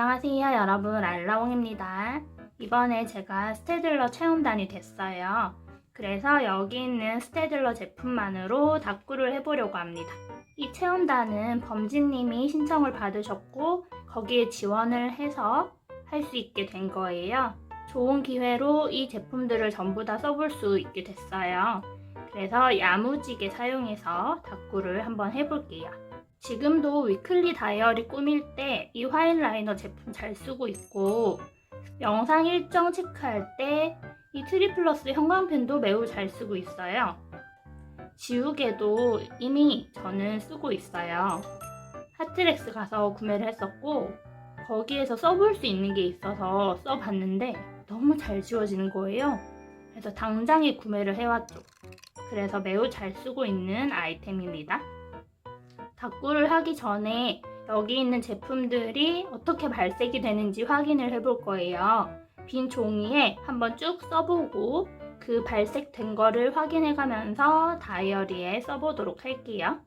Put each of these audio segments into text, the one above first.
안녕하세요 여러분 알라옹입니다. 이번에 제가 스테들러 체험단이 됐어요. 그래서 여기 있는 스테들러 제품만으로 다꾸를 해보려고 합니다. 이 체험단은 범진님이 신청을 받으셨고 거기에 지원을 해서 할 수 있게 된 거예요. 좋은 기회로 이 제품들을 전부 다 써볼 수 있게 됐어요. 그래서 야무지게 사용해서 다꾸를 한번 해볼게요. 지금도 위클리 다이어리 꾸밀 때 이 화일 라이너 제품 잘 쓰고 있고 영상 일정 체크할 때 이 트리플러스 형광펜도 매우 잘 쓰고 있어요. 지우개도 이미 저는 쓰고 있어요. 하트렉스 가서 구매를 했었고 거기에서 써볼 수 있는 게 있어서 써봤는데 너무 잘 지워지는 거예요. 그래서 당장에 구매를 해왔죠. 그래서 매우 잘 쓰고 있는 아이템입니다. 다꾸를 하기 전에 여기 있는 제품들이 어떻게 발색이 되는지 확인을 해볼 거예요. 빈 종이에 한번 쭉 써보고 그 발색된 거를 확인해 가면서 다이어리에 써보도록 할게요.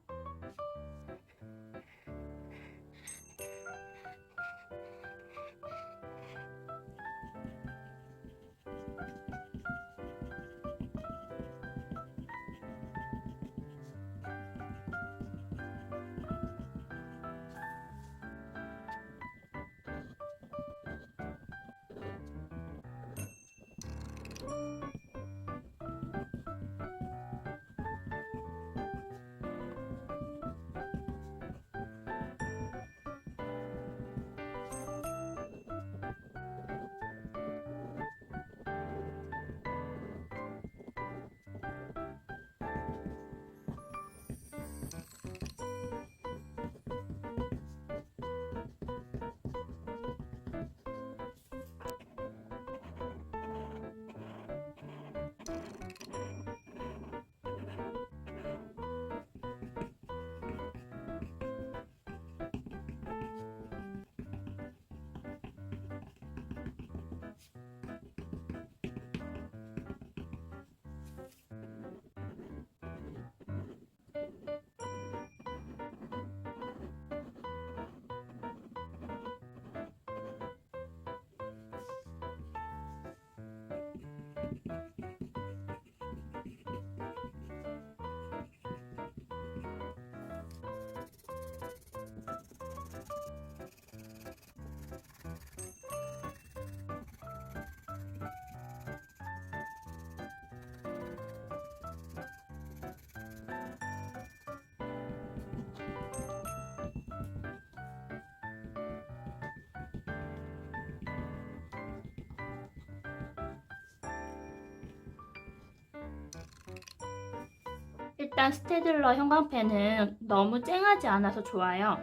일단 스테들러 형광펜은 너무 쨍하지 않아서 좋아요.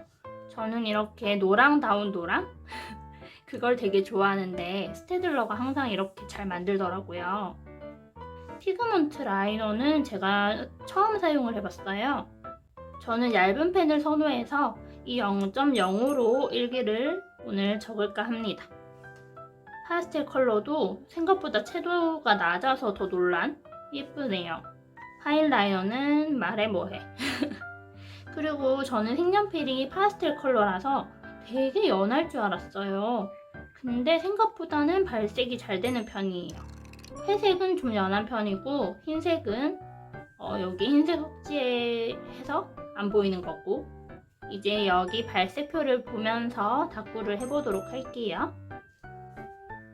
저는 이렇게 노랑다운 노랑? 그걸 되게 좋아하는데 스테들러가 항상 이렇게 잘 만들더라고요. 피그먼트 라이너는 제가 처음 사용을 해봤어요. 저는 얇은 펜을 선호해서 이 0.05로 일기를 오늘 적을까 합니다. 파스텔 컬러도 생각보다 채도가 낮아서 더 놀란 예쁘네요. 하이라이너는 말해 뭐해. 그리고 저는 색연필이 파스텔 컬러라서 되게 연할 줄 알았어요. 근데 생각보다는 발색이 잘 되는 편이에요. 회색은 좀 연한 편이고 흰색은 어, 여기 흰색 흑지에 해서 안 보이는 거고 이제 여기 발색표를 보면서 다꾸를 해보도록 할게요.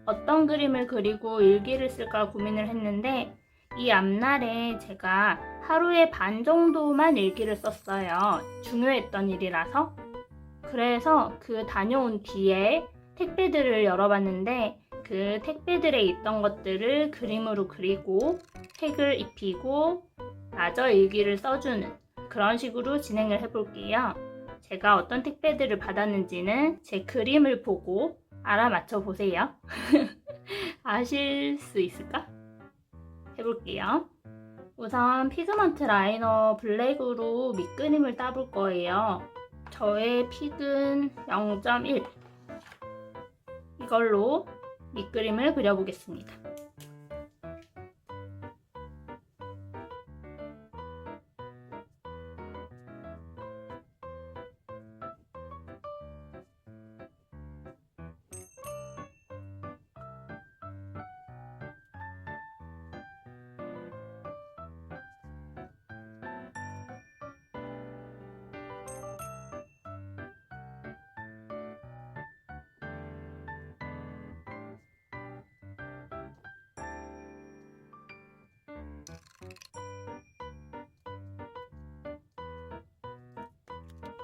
어떤 그림을 그리고 일기를 쓸까 고민을 했는데 이 앞날에 제가 하루에 반 정도만 일기를 썼어요. 중요했던 일이라서. 그래서 그 다녀온 뒤에 택배들을 열어봤는데 그 택배들에 있던 것들을 그림으로 그리고 색을 입히고 마저 일기를 써주는 그런 식으로 진행을 해볼게요. 제가 어떤 택배들을 받았는지는 제 그림을 보고 알아맞혀 보세요. 아실 수 있을까? 해볼게요. 우선 피그먼트 라이너 블랙으로 밑그림을 따볼 거예요. 저의 픽은 0.1 이걸로 밑그림을 그려보겠습니다.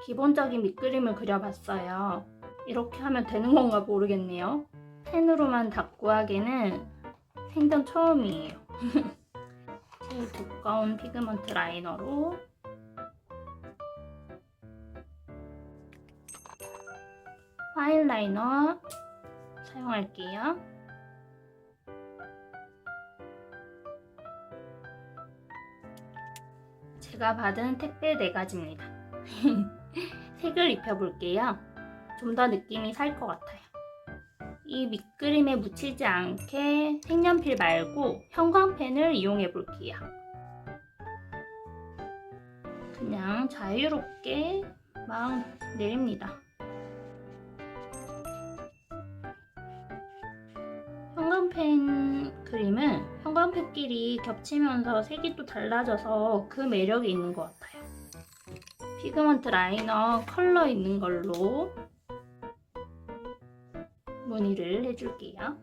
기본적인 밑그림을 그려봤어요. 이렇게 하면 되는 건가 모르겠네요. 펜으로만 닦고 하기는 생전 처음이에요. 제일 두꺼운 피그먼트 라이너로 파일 라이너 사용할게요. 제가 받은 택배 4가지입니다. 색을 입혀볼게요. 좀 더 느낌이 살 것 같아요. 이 밑그림에 묻히지 않게 색연필 말고 형광펜을 이용해 볼게요. 그냥 자유롭게 막 내립니다. 형광펜 그림은 형광펜끼리 겹치면서 색이 또 달라져서 그 매력이 있는 것 같아요. 피그먼트 라이너 컬러 있는 걸로 무늬를 해줄게요.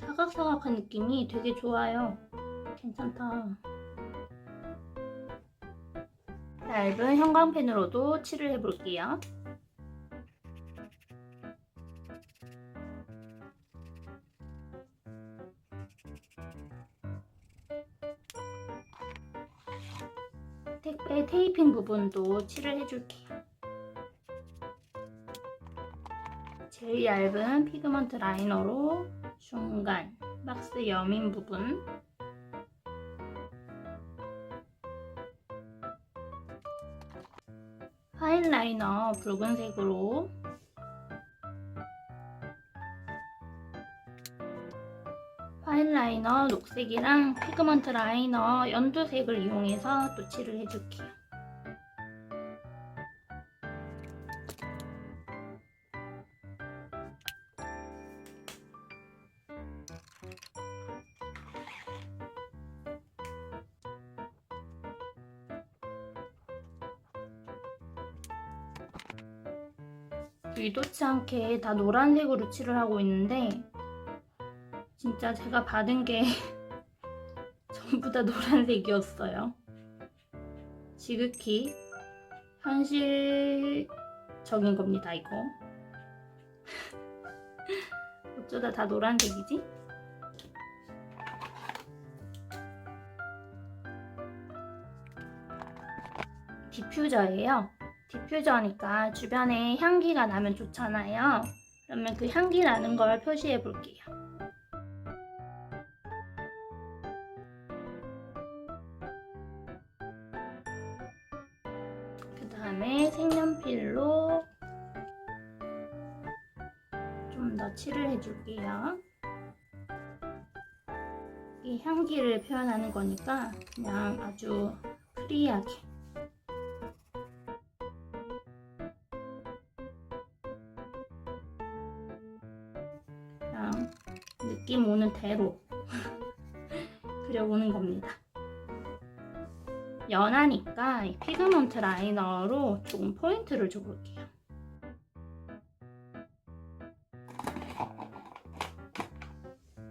사각사각한 느낌이 되게 좋아요. 괜찮다. 얇은 형광펜으로도 칠을 해볼게요. 부분도 칠을 해줄게요. 제일 얇은 피그먼트 라이너로 중간 박스 여민 부분 파일 라이너 붉은색으로 파일 라이너 녹색이랑 피그먼트 라이너 연두색을 이용해서 또 칠을 해줄게요. 의도치 않게 다 노란색으로 칠을 하고 있는데 진짜 제가 받은 게 전부 다 노란색이었어요. 지극히 현실적인 겁니다, 이거. 어쩌다 다 노란색이지? 디퓨저예요. 디퓨저니까 주변에 향기가 나면 좋잖아요. 그러면 그 향기 나는 걸 표시해 볼게요. 그 다음에 색연필로 좀 더 칠을 해줄게요. 이 향기를 표현하는 거니까 그냥 아주 프리하게 대로 그려보는 겁니다. 연하니까 이 피그먼트 라이너로 조금 포인트를 줘볼게요.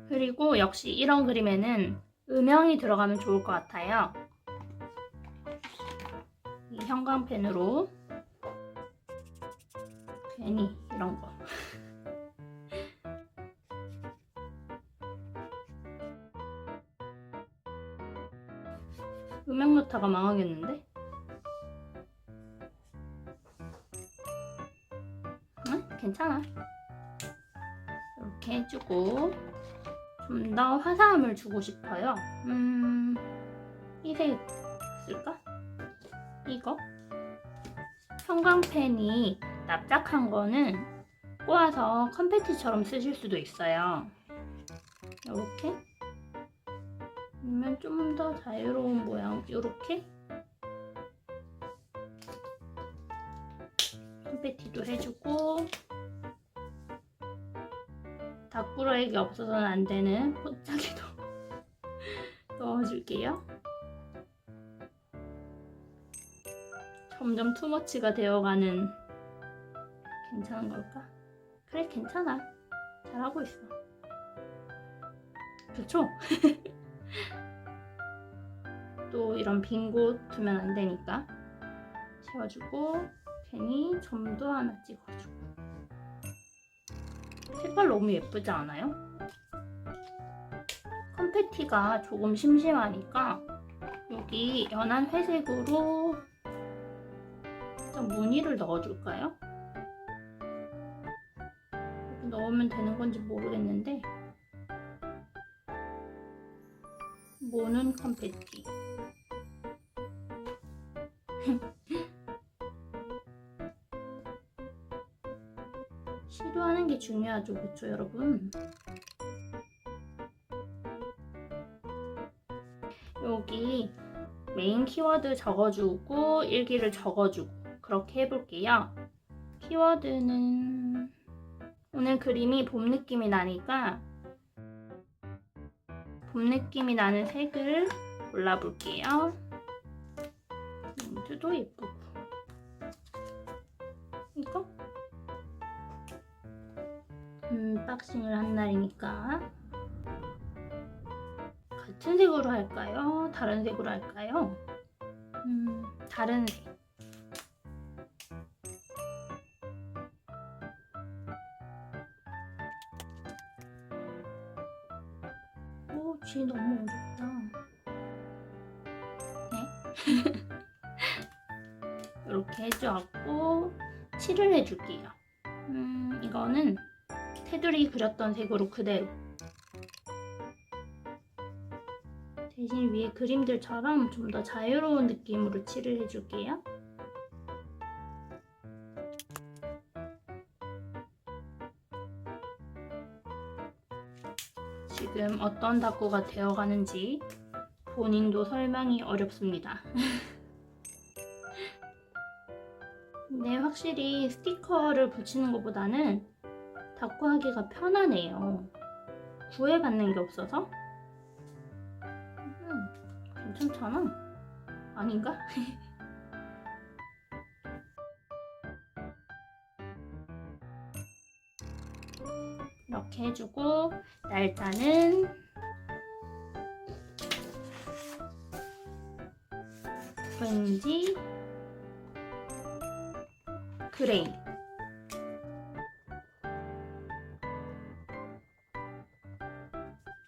그리고 역시 이런 그림에는 음영이 들어가면 좋을 것 같아요. 이 형광펜으로 괜히 이런 거. 음영 노타가 망하겠는데? 응? 괜찮아. 이렇게 해주고 좀 더 화사함을 주고 싶어요. 음, 이색 쓸까? 이거? 형광펜이 납작한 거는 꼬아서 컴패티처럼 쓰실 수도 있어요. 이렇게 아니면 좀 더 자유로운 모양 이렇게 컴패티도 해주고 다꾸러기가 없어서는 안 되는 포착기도 넣어줄게요. 점점 투머치가 되어가는 괜찮은 걸까? 그래 괜찮아 잘하고 있어 그쵸? 또 이런 빈 곳 두면 안 되니까 채워주고 괜히 점도 하나 찍어주고 색깔 너무 예쁘지 않아요? 컴패티가 조금 심심하니까 여기 연한 회색으로 좀 무늬를 넣어줄까요? 넣으면 되는 건지 모르겠는데 모는 컴패티 시도하는 게 중요하죠, 그쵸, 여러분? 여기 메인 키워드 적어주고 일기를 적어주고 그렇게 해볼게요. 키워드는 오늘 그림이 봄 느낌이 나니까 봄 느낌이 나는 색을 골라볼게요. 민트도 예쁘고 이거 언박싱을 한 날이니까 같은 색으로 할까요? 다른 색으로 할까요? 음, 다른 색. 칠을 해줄게요. 음, 이거는 테두리 그렸던 색으로 그대로. 대신 위에 그림들처럼 좀 더 자유로운 느낌으로 칠을 해줄게요. 지금 어떤 닭고가 되어가는지 본인도 설명이 어렵습니다. 확실히 스티커를 붙이는 것보다는 닭고 하기가 편하네요. 구애받는 게 없어서. 음, 괜찮잖아. 아닌가? 이렇게 해주고 날짜는 왠지 그레이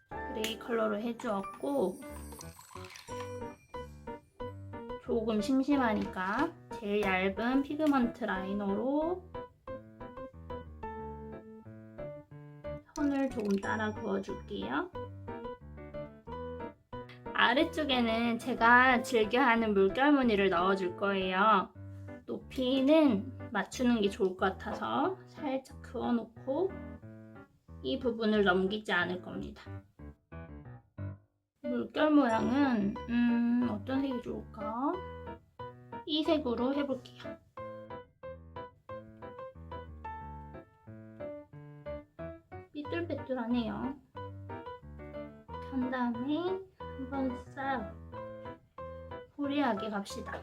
그레이 컬러로 해주었고 조금 심심하니까 제일 얇은 피그먼트 라이너로 선을 조금 따라 그어줄게요. 아래쪽에는 제가 즐겨하는 물결 무늬를 넣어줄 거예요. 높이는 맞추는 게 좋을 것 같아서 살짝 그어놓고 이 부분을 넘기지 않을 겁니다. 물결 모양은 음, 어떤 색이 좋을까? 이 색으로 해볼게요. 삐뚤빼뚤하네요. 한 다음에 한번 싹 호리하게 갑시다.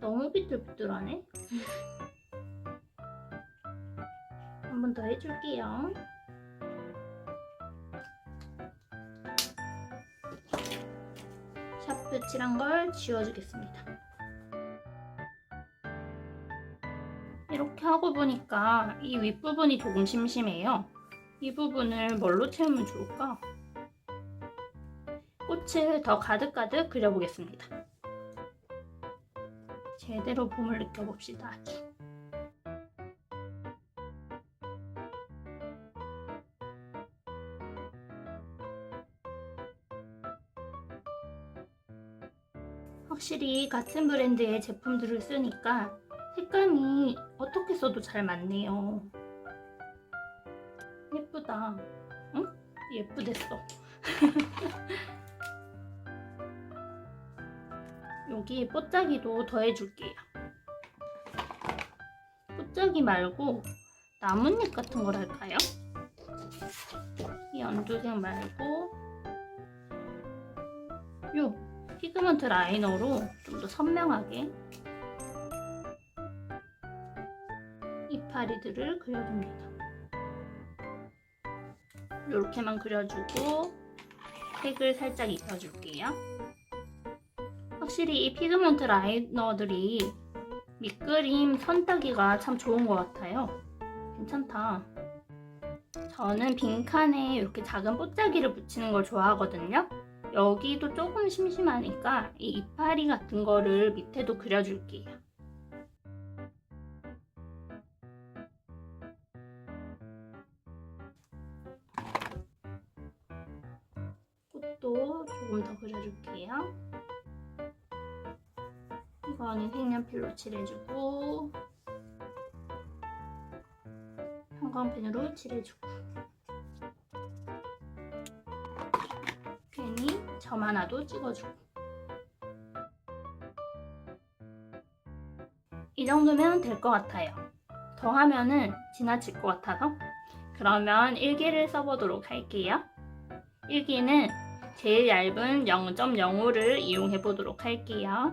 너무 삐뚤삐뚤하네. 한 번 더 해줄게요. 샤프 칠한 걸 지워주겠습니다. 이렇게 하고 보니까 이 윗부분이 조금 심심해요. 이 부분을 뭘로 채우면 좋을까? 꽃을 더 가득가득 그려보겠습니다. 제대로 봄을 느껴봅시다. 확실히 같은 브랜드의 제품들을 쓰니까 색감이 어떻게 써도 잘 맞네요. 예쁘다. 응? 예쁘댔어. 여기 뽀짝이도 더해줄게요. 뽀짝이 말고 나뭇잎 같은 걸 할까요? 이 연두색 말고 요 피그먼트 라이너로 좀 더 선명하게 이파리들을 그려줍니다. 이렇게만 그려주고 색을 살짝 입혀줄게요. 확실히 이 피그먼트 라이너들이 밑그림 선 따기가 참 좋은 것 같아요. 괜찮다. 저는 빈칸에 이렇게 작은 뽀짜기를 붙이는 걸 좋아하거든요. 여기도 조금 심심하니까 이 이파리 같은 거를 밑에도 그려줄게요. 이거는 색연필로 칠해주고 형광펜으로 칠해주고 괜히 점 하나도 찍어주고 이 정도면 될 것 같아요. 더 하면은 지나칠 것 같아서 그러면 일기를 써보도록 할게요. 일기는 제일 얇은 0.05를 이용해 보도록 할게요.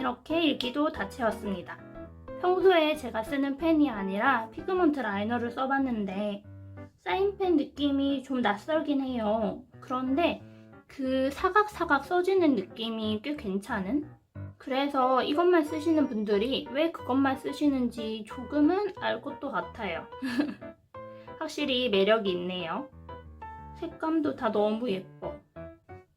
이렇게 일기도 다 채웠습니다. 평소에 제가 쓰는 펜이 아니라 피그먼트 라이너를 써봤는데 사인펜 느낌이 좀 낯설긴 해요. 그런데 그 사각사각 써지는 느낌이 꽤 괜찮은? 그래서 이것만 쓰시는 분들이 왜 그것만 쓰시는지 조금은 알 것도 같아요. 확실히 매력이 있네요. 색감도 다 너무 예뻐.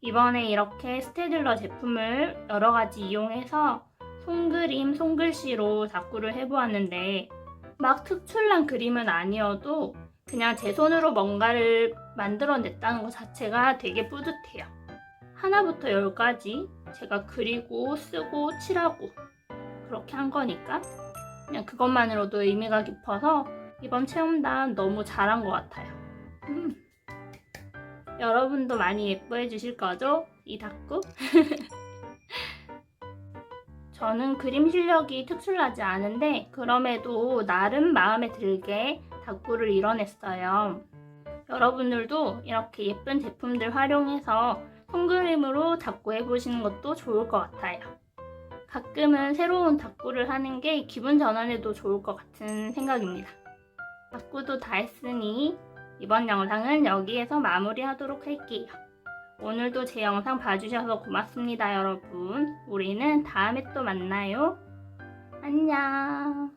이번에 이렇게 스테들러 제품을 여러 가지 이용해서 손그림, 손글씨로 다꾸를 해보았는데 막 특출난 그림은 아니어도 그냥 제 손으로 뭔가를 만들어냈다는 것 자체가 되게 뿌듯해요. 하나부터 열까지 제가 그리고 쓰고 칠하고 그렇게 한 거니까 그냥 그것만으로도 의미가 깊어서 이번 체험단 너무 잘한 것 같아요. 음. 여러분도 많이 예뻐해 주실 거죠? 이 닭구? 저는 그림 실력이 특출나지 않은데 그럼에도 나름 마음에 들게 닭구를 이뤄냈어요. 여러분들도 이렇게 예쁜 제품들 활용해서 손그림으로 닭구 해보시는 것도 좋을 것 같아요. 가끔은 새로운 닭구를 하는 게 기분 전환에도 좋을 것 같은 생각입니다. 닭구도 다 했으니 이번 영상은 여기에서 마무리하도록 할게요. 오늘도 제 영상 봐주셔서 고맙습니다, 여러분. 우리는 다음에 또 만나요. 안녕.